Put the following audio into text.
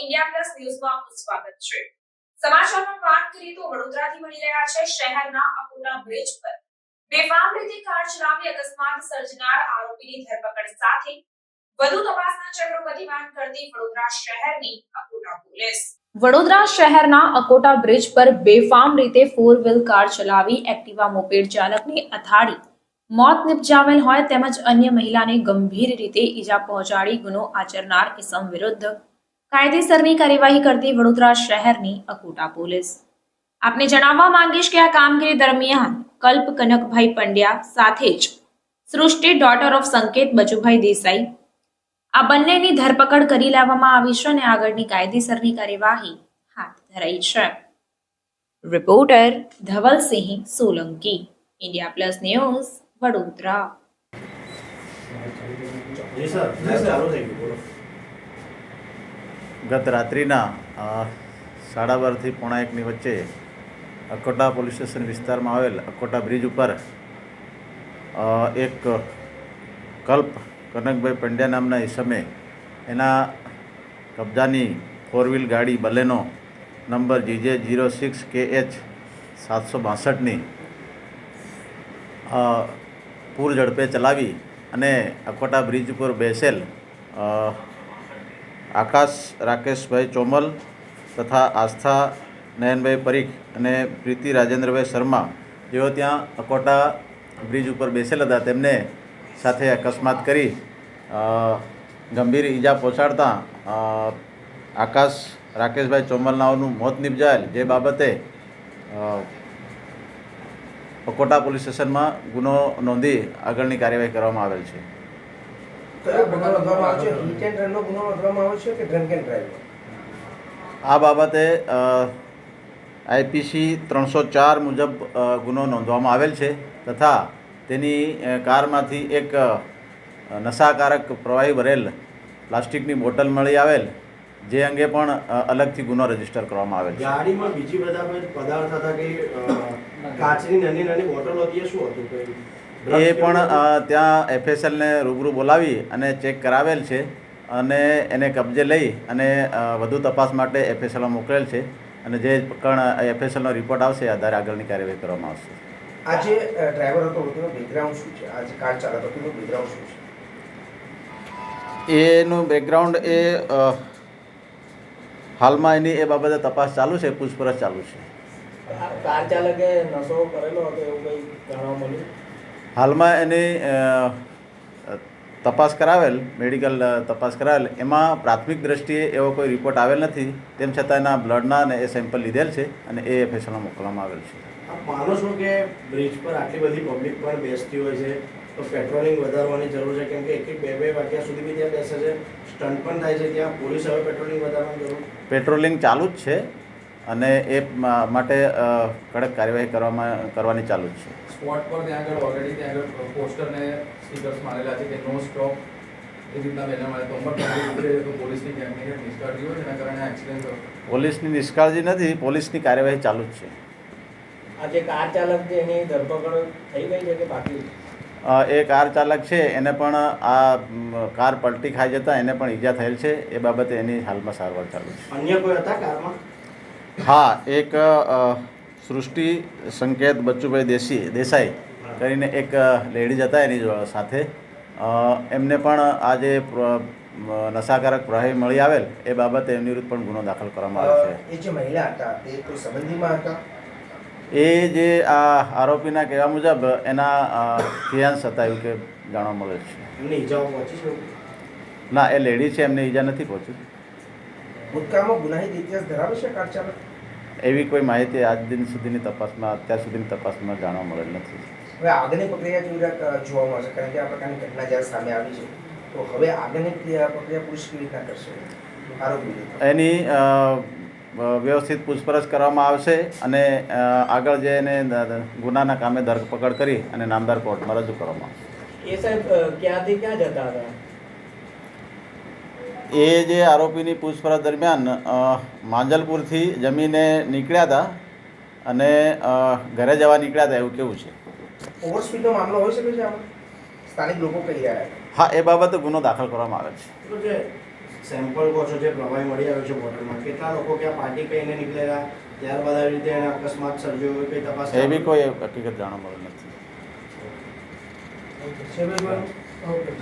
India plus ન્યૂઝમાં આપનું સ્વાગત છે. સમાચારમાં વાત કરીએ તો વડોદરાથી મળી રહ્યા છે શહેરના અકોટા બ્રિજ પર. બેફામ રીતે કાર ચલાવી અકસ્માત સર્જનાર આરોપીની ધરપકડ સાથે વધુ તપાસના ચક્રો ગતિમાન કરતી વડોદરા શહેરની અકોટા પોલીસ. વડોદરા શહેરના અકોટા બ્રિજ પર બેફામ રીતે ફોર વ્હીલ કાર ચલાવી એક્ટિવા મોપેડ ચાલકને અથાડી મોત નિપજાવેલ હોય તેમજ અન્ય મહિલાને ગંભીર રીતે ઈજા પહોંચાડી ગુનો આચરનાર ઇસમ વિરુદ્ધ કાયદેસરની કાર્યવાહી કરતી વડોદરા શહેરની અકોટા પોલીસ. આપને જણાવવા માંગીશ કે આ કામગીરી દરમિયાન કલ્પ કનકભાઈ પંડ્યા સાથે જ સૃષ્ટિ ડોટર ઓફ સંકેત બચુભાઈ દેસાઈ. આ બંનેની ધરપકડ કરી લેવામાં આવી છે અને આગળની કાયદેસરની કાર્યવાહી હાથ ધરાઈ છે. Reporter Dhavalsinh Solanki, India plus news Vadodara. જી સર. ચાલુ થઈ ગયું. બોલો. ગત રાત્રિના સાડા બારથી પોણા એકની વચ્ચે અકોટા પોલીસ સ્ટેશન વિસ્તારમાં આવેલ અકોટા બ્રિજ ઉપર એક કલ્પ કનકભાઈ પંડ્યા નામના ઇસમે એના કબજાની ફોર વ્હીલ ગાડી Baleno number GJ zero six K H સાતસો બાસઠની પૂર ઝડપે ચલાવી અને અકોટા બ્રિજ ઉપર બેસેલ આકાશ, રાકેશભાઈ ચોમલ તથા આસ્થા, નયનભાઈ પરીખ અને પ્રીતિ રાજેન્દ્રભાઈ શર્મા જેઓ ત્યાં અકોટા બ્રિજ ઉપર બેસેલ હતા. તેમને સાથે અકસ્માત કરી ગંભીર ઈજા પહોંચાડતા આકાશ, રાકેશભાઈ ચોમલનાઓનું મોત નિપજાયેલ. જે બાબતે અકોટા પોલીસ સ્ટેશનમાં ગુનો નોંધી આગળની કાર્યવાહી કરવામાં આવેલ છે. કયો ગુનો નોંધવામાં આવે છે. હિટ એન્ડ રનનો ગુનો નોંધવામાં આવે છે કે ડ્રંક એન્ડ ડ્રાઈવ આ બાબતે આઈપીસી ત્રણસો ચાર મુજબ ગુનો નોંધવામાં આવેલ છે તથા તેની કારમાંથી એક નશાકારક પ્રવાહી ભરેલ પ્લાસ્ટિકની બોટલ મળી આવેલ જે અંગે પણ અલગથી ગુનો રજિસ્ટર કરવામાં આવેલ છે. ગાડીમાં બીજી બધા પદાર્થ હતા કે કાચની નાની નાની બોટલો હતી શું હતું કંઈ એ પણ ત્યાં એફએસએલને રૂબરૂ બોલાવી અને ચેક કરાવેલ છે અને એને કબજે લઈ અને વધુ તપાસ માટે એફએસએલમાં મોકલેલ છે અને જે પણ એફએસએલનો રિપોર્ટ આવશે આધારે આગળની કાર્યવાહી કરવામાં આવશે. આજે ડ્રાઈવર હતો તેનો બેકગ્રાઉન્ડ શું છે? આજે કાર ચાલક હતો તેનું બેકગ્રાઉન્ડ શું છે? એનું બેકગ્રાઉન્ડ એ હાલમાં એની એ બાબતે તપાસ ચાલુ છે પૂછપરછ ચાલુ છે. કાર ચાલકે નશો કરેલો હતો એવું કંઈ જાણવા મળ્યું? હાલમાં એની તપાસ કરાવેલ મેડિકલ તપાસ કરાવેલ. એમાં પ્રાથમિક દ્રષ્ટિએ એવો કોઈ રિપોર્ટ આવેલ નથી. તેમ છતાં એના બ્લડના અને એ સેમ્પલ લીધેલ છે અને એ એફએસએલમાં મોકલવામાં આવેલ છે. આપ માનો છો કે બ્રિજ પર આટલી બધી પબ્લિક પણ બેસતી હોય છે? તો પેટ્રોલિંગ વધારવાની જરૂર છે? કેમ કે એક એક બે બે વાગ્યા સુધી બી ત્યાં બેસે છે. સ્ટન્ટ પણ થાય છે ત્યાં. પોલીસ હવે પેટ્રોલિંગ વધારવાની જરૂર? પેટ્રોલિંગ ચાલુ જ છે. અને એ માટે કડક કાર્યવાહી કરવામાં કરવાની ચાલુ જ છે. સ્પોટ પર ત્યાં આગળ ઓલરેડી ત્યાં આગળ પોસ્ટર ને સ્ટીકર્સ મારેલા છે કે નો સ્ટોપ. એ રીતના બેનર મારે તો અમર પોલીસની નિષ્કાળજી હોય જેના કારણે એક્સિડન્ટ પોલીસની નિષ્કાળજી નથી પોલીસની કાર્યવાહી ચાલુ જ છે. આ જે કાર ચાલક છે એની ધરપકડ થઈ ગઈ છે કે બાકી? એ કાર ચાલક છે એને પણ આ કાર પલટી ખાઈ જતાં એને પણ ઈજા થયેલ છે એ બાબતે એની હાલમાં સારવાર ચાલુ છે. અન્ય કોઈ હતા કારમાં? હા એક સૃષ્ટિ સંકેત બચ્ચુભાઈ દેશી દેસાઈ કરીને એક લેડીઝ હતા એની સાથે. એમને પણ આ જે નશાકારક પ્રવાહી મળી આવેલ એ બાબતે એમની વિરુદ્ધ પણ ગુનો દાખલ કરવામાં આવ્યો છે. એ જે મહિલા હતા તે કોઈ સંબંધીમાં હતા? એ જે આ આરોપીના કહેવા મુજબ એના ફિયાન્સ હતા એવું કે જાણવા મળે છે. ના એ લેડી છે એમને ઈજા નથી પહોંચી. ભૂતકાળમાં ગુનાહિત ઇતિહાસ ધરાવે છે કાર ચાલક એવી કોઈ માહિતી આજ દિન સુધીની તપાસમાં અત્યાર સુધીની તપાસમાં જાણવા મળેલ નથી. હવે આગળની પ્રક્રિયા કેવી રીતે જોવા મળશે? કારણ કે આ પ્રકારની ઘટના જ્યારે સામે આવી છે તો હવે આગળની પ્રક્રિયા પોલીસ કેવી રીતના કરશે? એની વ્યવસ્થિત પૂછપરછ કરવામાં આવશે અને આગળ જે એને ગુનાના કામે ધરપકડ કરી અને નામદાર કોર્ટમાં રજૂ કરવામાં આવશે. એ સાહેબ ક્યાંથી ક્યાં જતા હતા? એ જે આરોપીની પૂછપરછ દરમિયાન માંજલપુરથી જમીને નીકળ્યા હતા અને ઘરે જવા નીકળ્યા હતા એવું કેવું છે? ઓવરસ્પીડનો મામલો હોઈ શકે છે સ્થાનિક લોકો કહી રહ્યા હા એ બાબતે ગુનો દાખલ કરવામાં આવે છે. જે સેમ્પલ કહો છો જે પ્રવાહી મળી આવ્યો છે બોટલમાં કેટલા લોકો ક્યાં પાર્ટી કહીને નીકળેલા ત્યારબાદ આવી રીતે એને અકસ્માત સર્જ્યો હોય કઈ તપાસ એવી કોઈ હકીકત જાણવા મળે નથી.